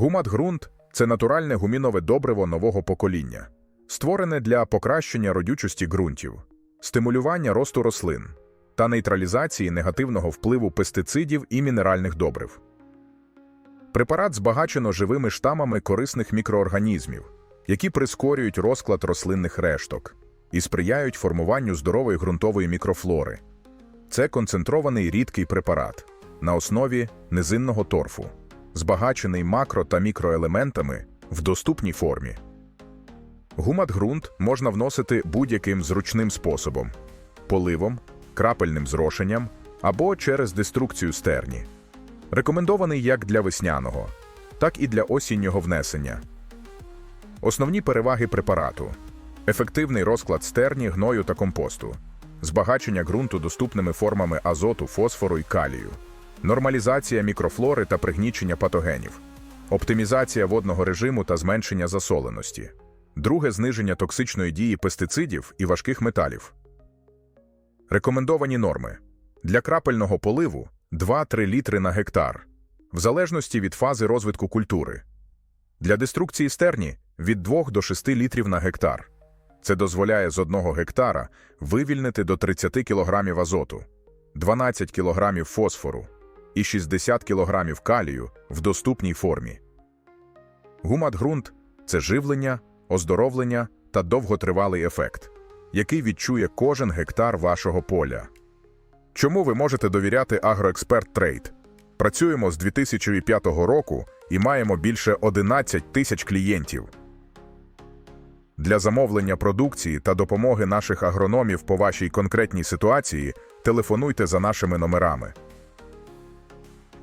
Гумат-ґрунт це натуральне гумінове добриво нового покоління, створене для покращення родючості ґрунтів, стимулювання росту рослин та нейтралізації негативного впливу пестицидів і мінеральних добрив. Препарат збагачено живими штамами корисних мікроорганізмів, які прискорюють розклад рослинних решток і сприяють формуванню здорової ґрунтової мікрофлори. Це концентрований рідкий препарат на основі низинного торфу, збагачений макро та мікроелементами в доступній формі. Гумат-ґрунт можна вносити будь-яким зручним способом поливом, крапельним зрошенням або через деструкцію стерні. Рекомендований як для весняного, так і для осіннього внесення. Основні переваги препарату: ефективний розклад стерні, гною та компосту, збагачення ґрунту доступними формами азоту, фосфору і калію, нормалізація мікрофлори та пригнічення патогенів, оптимізація водного режиму та зменшення засоленості, друге зниження токсичної дії пестицидів і важких металів. Рекомендовані норми для крапельного поливу 2-3 літри на гектар, в залежності від фази розвитку культури. Для деструкції стерні від 2 до 6 літрів на гектар. Це дозволяє з 1 гектара вивільнити до 30 кг азоту, 12 кг фосфору і 60 кг калію в доступній формі. Гумат-ґрунт – це живлення, оздоровлення та довготривалий ефект, який відчує кожен гектар вашого поля. Чому ви можете довіряти Агроексперт Трейд? Працюємо з 2005 року і маємо більше 11 тисяч клієнтів. Для замовлення продукції та допомоги наших агрономів по вашій конкретній ситуації телефонуйте за нашими номерами.